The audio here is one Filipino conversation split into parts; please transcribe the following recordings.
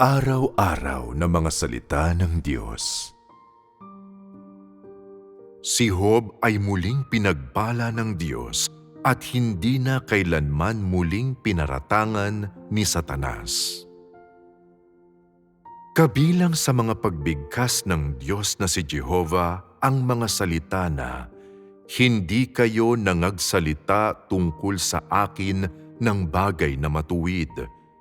Araw-araw na mga salita ng Diyos. Si Job ay muling pinagpala ng Diyos at hindi na kailanman muling pinaratangan ni Satanas. Kabilang sa mga pagbigkas ng Diyos na si Jehovah ang mga salita na, Hindi kayo nangagsalita tungkol sa akin ng bagay na matuwid,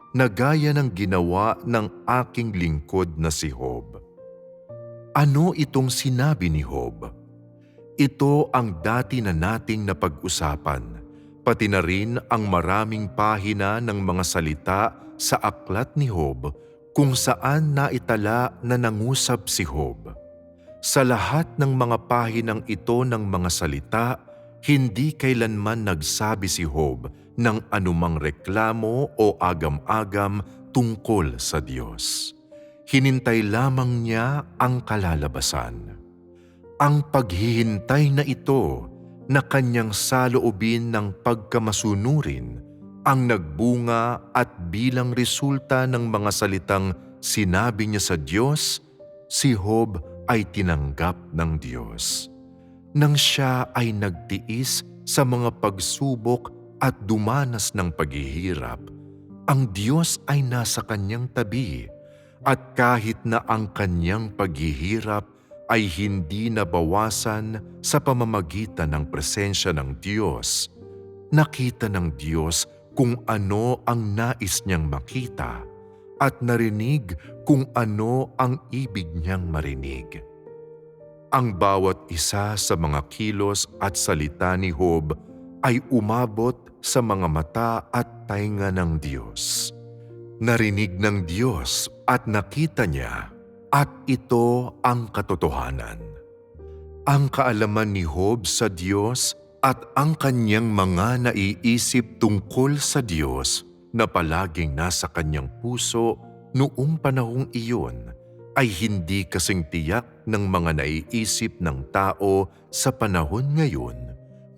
na gaya ng ginawa ng aking lingkod na si Job. Ano itong sinabi ni Job? Ito ang dati na nating napag-usapan, pati na rin ang maraming pahina ng mga salita sa aklat ni Job kung saan naitala na nangusap si Job. Sa lahat ng mga pahinang ito ng mga salita, hindi kailanman nagsabi si Job ng anumang reklamo o agam-agam tungkol sa Diyos. Hinintay lamang niya ang kalalabasan. Ang paghihintay na ito na kanyang saloobin ng pagkamasunurin ang nagbunga at bilang resulta ng mga salitang sinabi niya sa Diyos, si Job ay tinanggap ng Diyos. Nang siya ay nagtiis sa mga pagsubok at dumanas ng paghihirap, ang Diyos ay nasa kanyang tabi at kahit na ang kanyang paghihirap ay hindi nabawasan sa pamamagitan ng presensya ng Diyos, nakita ng Diyos kung ano ang nais niyang makita at narinig kung ano ang ibig niyang marinig. Ang bawat isa sa mga kilos at salita ni Job ay umabot sa mga mata at tainga ng Diyos. Narinig ng Diyos at nakita niya at ito ang katotohanan. Ang kaalaman ni Job sa Diyos at ang kanyang mga naiisip tungkol sa Diyos na palaging nasa kanyang puso noong panahong iyon ay hindi kasing tiyak ng mga naiisip ng tao sa panahon ngayon,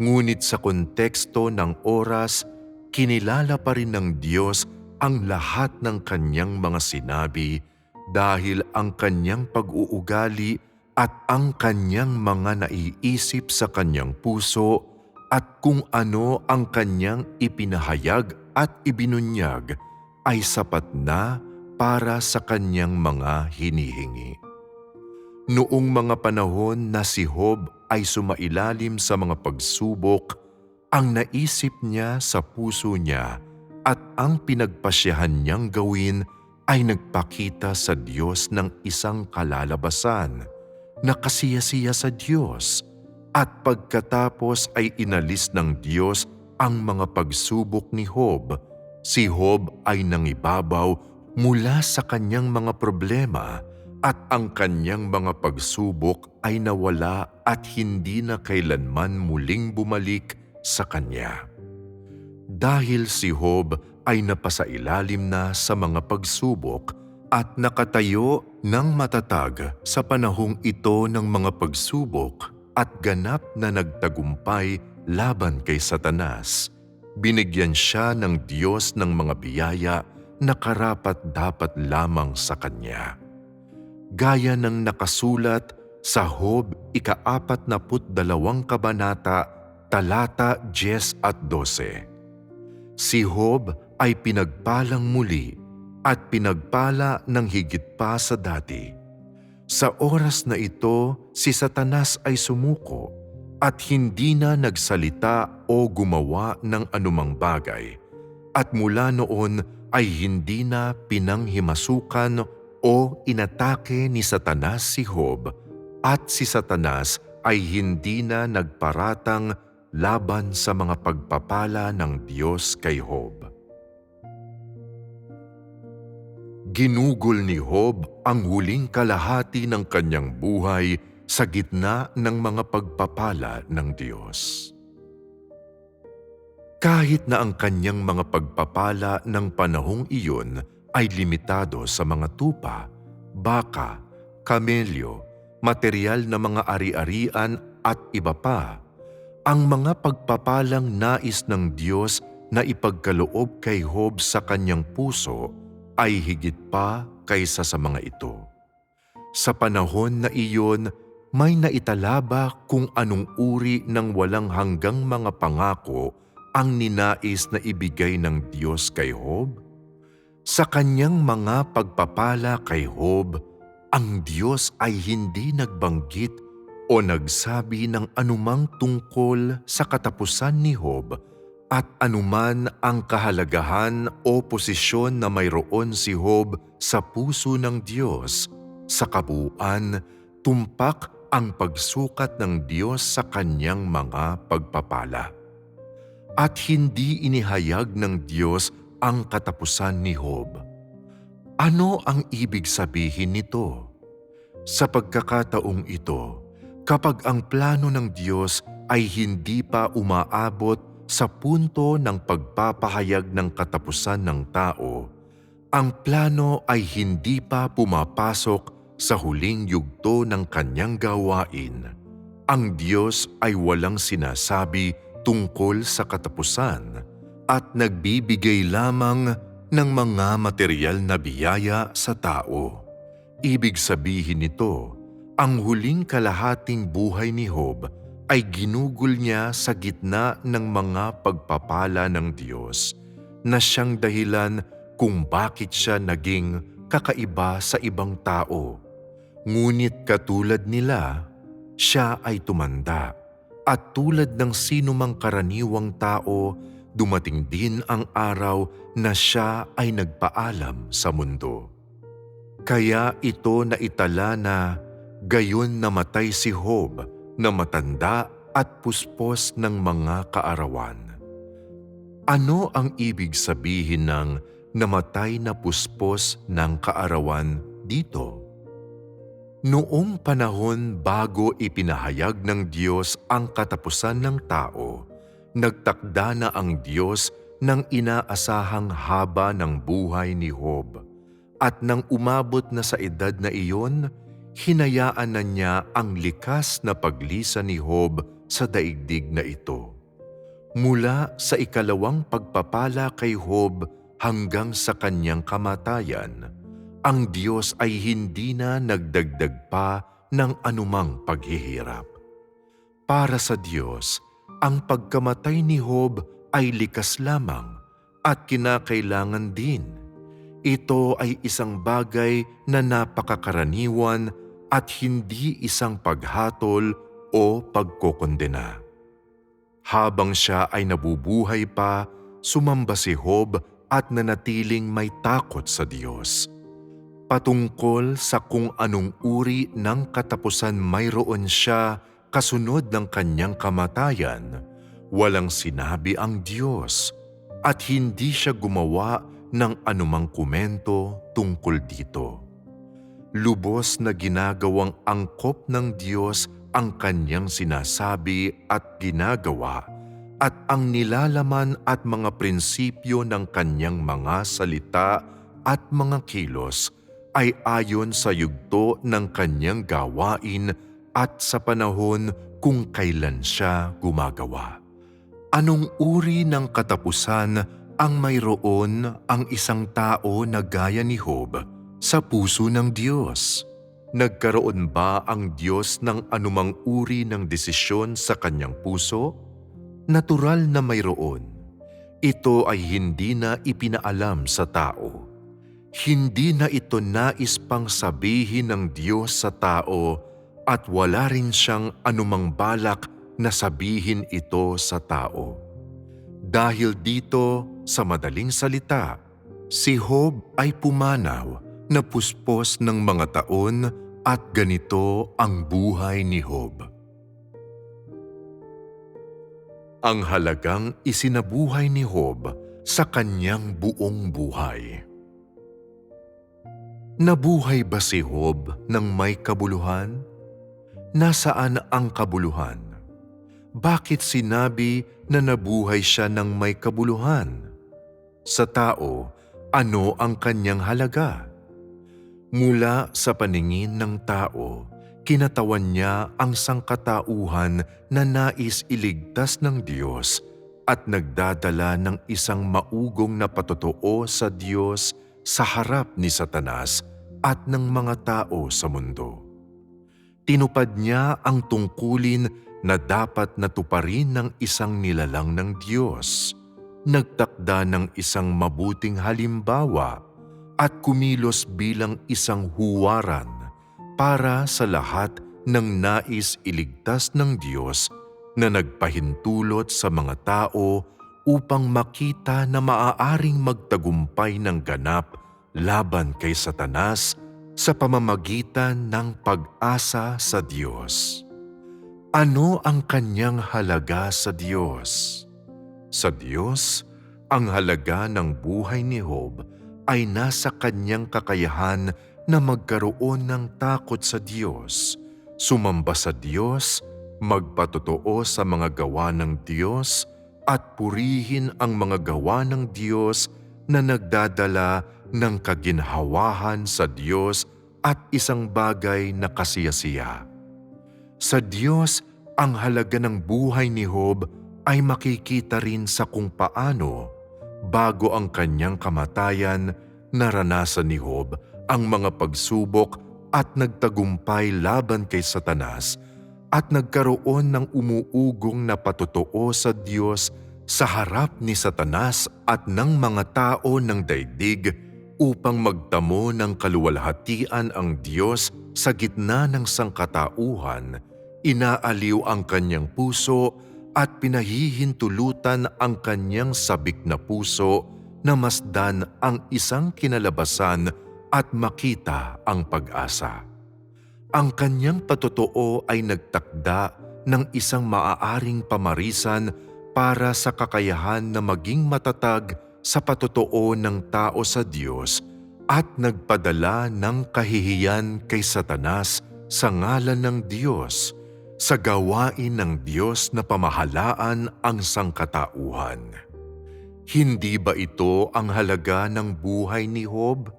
ngunit sa konteksto ng oras, kinilala pa rin ng Diyos ang lahat ng kanyang mga sinabi dahil ang kanyang pag-uugali at ang kanyang mga naiisip sa kanyang puso at kung ano ang kanyang ipinahayag at ibinunyag ay sapat na para sa kanyang mga hinihingi. Noong mga panahon na si Job ay sumailalim sa mga pagsubok, ang naisip niya sa puso niya at ang pinagpasyahan niyang gawin ay nagpakita sa Diyos ng isang kalalabasan na kasiyasiya sa Diyos. At pagkatapos ay inalis ng Diyos ang mga pagsubok ni Job, si Job ay nangibabaw mula sa kanyang mga problema at ang kanyang mga pagsubok ay nawala at hindi na kailanman muling bumalik sa kanya. Dahil si Job ay napasailalim na sa mga pagsubok at nakatayo ng matatag sa panahong ito ng mga pagsubok at ganap na nagtagumpay laban kay Satanas, binigyan siya ng Diyos ng mga biyaya na karapat dapat lamang sa Kanya. Gaya ng nakasulat sa Hob ikaapat na dalawang kabanata, talata 10 at 12. Si Hob ay pinagpalang muli at pinagpala ng higit pa sa dati. Sa oras na ito, si Satanas ay sumuko at hindi na nagsalita o gumawa ng anumang bagay. At mula noon ay hindi na pinanghimasukan o inatake ni Satanas si Job at si Satanas ay hindi na nagparatang laban sa mga pagpapala ng Diyos kay Job. Ginugol ni Job ang huling kalahati ng kanyang buhay sa gitna ng mga pagpapala ng Diyos. Kahit na ang kanyang mga pagpapala ng panahong iyon ay limitado sa mga tupa, baka, kamelyo, material na mga ari-arian at iba pa, ang mga pagpapalang nais ng Diyos na ipagkaloob kay Job sa kanyang puso ay higit pa kaysa sa mga ito. Sa panahon na iyon, may naitala kung anong uri ng walang hanggang mga pangako ang ninais na ibigay ng Diyos kay Job? Sa kanyang mga pagpapala kay Job, ang Diyos ay hindi nagbanggit o nagsabi ng anumang tungkol sa katapusan ni Job at anuman ang kahalagahan o posisyon na mayroon si Job sa puso ng Diyos, sa kabuuan, tumpak ang pagsukat ng Diyos sa kanyang mga pagpapala. At hindi inihayag ng Diyos ang katapusan ni Job. Ano ang ibig sabihin nito? Sa pagkakataong ito, kapag ang plano ng Diyos ay hindi pa umaabot sa punto ng pagpapahayag ng katapusan ng tao, ang plano ay hindi pa pumapasok sa huling yugto ng kanyang gawain. Ang Diyos ay walang sinasabi tungkol sa katapusan at nagbibigay lamang ng mga material na biyaya sa tao. Ibig sabihin nito, ang huling kalahating buhay ni Job ay ginugol niya sa gitna ng mga pagpapala ng Diyos na siyang dahilan kung bakit siya naging kakaiba sa ibang tao. Ngunit katulad nila, siya ay tumanda at tulad ng sinumang karaniwang tao, dumating din ang araw na siya ay nagpaalam sa mundo. Kaya ito na itala na gayon namatay si Job na matanda at puspos ng mga kaarawan. Ano ang ibig sabihin ng namatay na puspos ng kaarawan dito? Noong panahon bago ipinahayag ng Diyos ang katapusan ng tao, nagtakda na ang Diyos ng inaasahang haba ng buhay ni Job. At nang umabot na sa edad na iyon, hinayaan na niya ang likas na paglisa ni Job sa daigdig na ito. Mula sa ikalawang pagpapala kay Job hanggang sa kanyang kamatayan, ang Diyos ay hindi na nagdagdag pa ng anumang paghihirap. Para sa Diyos, ang pagkamatay ni Job ay likas lamang at kinakailangan din. Ito ay isang bagay na napakakaraniwan at hindi isang paghatol o pagkokondena. Habang siya ay nabubuhay pa, sumamba si Job at nanatiling may takot sa Diyos. Patungkol sa kung anong uri ng katapusan mayroon siya kasunod ng kanyang kamatayan, walang sinabi ang Diyos at hindi siya gumawa ng anumang komento tungkol dito. Lubos na ginagawang angkop ng Diyos ang kanyang sinasabi at ginagawa at ang nilalaman at mga prinsipyo ng kanyang mga salita at mga kilos ay ayon sa yugto ng kanyang gawain at sa panahon kung kailan siya gumagawa. Anong uri ng katapusan ang mayroon ang isang tao na gaya ni Job? sa puso ng Diyos. Nagkaroon ba ang Diyos ng anumang uri ng desisyon sa kanyang puso? Natural na mayroon. Ito ay hindi na ipinaalam sa tao. Hindi na ito nais pang sabihin ng Diyos sa tao at wala rin siyang anumang balak na sabihin ito sa tao. Dahil dito, sa madaling salita, si Job ay pumanaw na puspos ng mga taon at ganito ang buhay ni Job. Ang halagang isinabuhay ni Job sa kanyang buong buhay. Nabuhay ba si Job ng may kabuluhan? Nasaan ang kabuluhan? Bakit sinabi na nabuhay siya ng may kabuluhan? Sa tao, ano ang kanyang halaga? Mula sa paningin ng tao, kinatawan niya ang sangkatauhan na nais iligtas ng Diyos at nagdadala ng isang maugong na patotoo sa Diyos sa harap ni Satanas at ng mga tao sa mundo. Tinupad niya ang tungkulin na dapat natuparin ng isang nilalang ng Diyos. Nagtakda ng isang mabuting halimbawa at kumilos bilang isang huwaran para sa lahat ng nais iligtas ng Diyos na nagpahintulot sa mga tao upang makita na maaaring magtagumpay ng ganap laban kay Satanas sa pamamagitan ng pag-asa sa Diyos. Ano ang kanyang halaga sa Diyos? Sa Diyos, ang halaga ng buhay ni Job ay nasa kanyang kakayahan na magkaroon ng takot sa Diyos, sumamba sa Diyos, magpatotoo sa mga gawa ng Diyos, at purihin ang mga gawa ng Diyos na nagdadala ng kaginhawahan sa Diyos at isang bagay na kasiyasiya. Sa Diyos, ang halaga ng buhay ni Job ay makikita rin sa kung paano, bago ang kanyang kamatayan, naranasan ni Job ang mga pagsubok at nagtagumpay laban kay Satanas at nagkaroon ng umuugong na patotoo sa Diyos sa harap ni Satanas at ng mga tao ng daigdig upang magtamo ng kaluwalhatian ang Diyos sa gitna ng sangkatauhan, inaaliw ang kanyang puso at pinahihintulutan ang kanyang sabik na puso na masdan ang isang kinalabasan at makita ang pag-asa. Ang kanyang patotoo ay nagtakda ng isang maaaring pamarisan para sa kakayahan na maging matatag sa patotoo ng tao sa Diyos at nagpadala ng kahihiyan kay Satanas sa ngalan ng Diyos sa gawain ng Diyos na pamahalaan ang sangkatauhan. Hindi ba ito ang halaga ng buhay ni Job?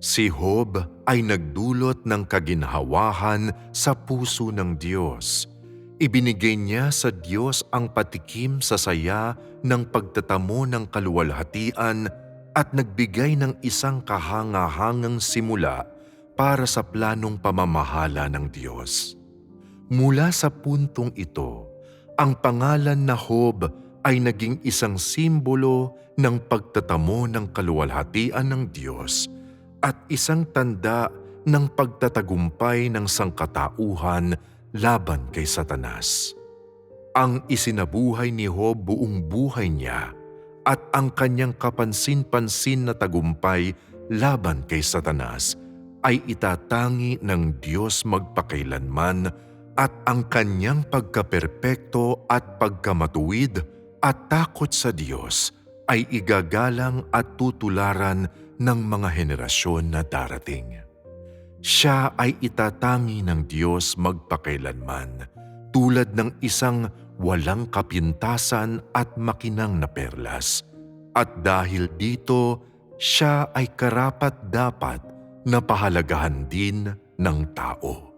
Si Job ay nagdulot ng kaginhawahan sa puso ng Diyos. Ibinigay niya sa Diyos ang patikim sa saya ng pagtatamo ng kaluwalhatian at nagbigay ng isang kahangahangang simula para sa planong pamamahala ng Diyos. Mula sa puntong ito, ang pangalan na Job ay naging isang simbolo ng pagtatamo ng kaluwalhatian ng Diyos at isang tanda ng pagtatagumpay ng sangkatauhan laban kay Satanas. Ang isinabuhay ni Job buong buhay niya at ang kanyang kapansin-pansin na tagumpay laban kay Satanas ay itatangi ng Diyos magpakailanman at ang kanyang pagkaperpekto at pagkamatuwid at takot sa Diyos ay igagalang at tutularan ng mga henerasyon na darating. Siya ay itatangi ng Diyos magpakailanman tulad ng isang walang kapintasan at makinang na perlas. At dahil dito, siya ay karapat dapat na pahalagahan din ng tao.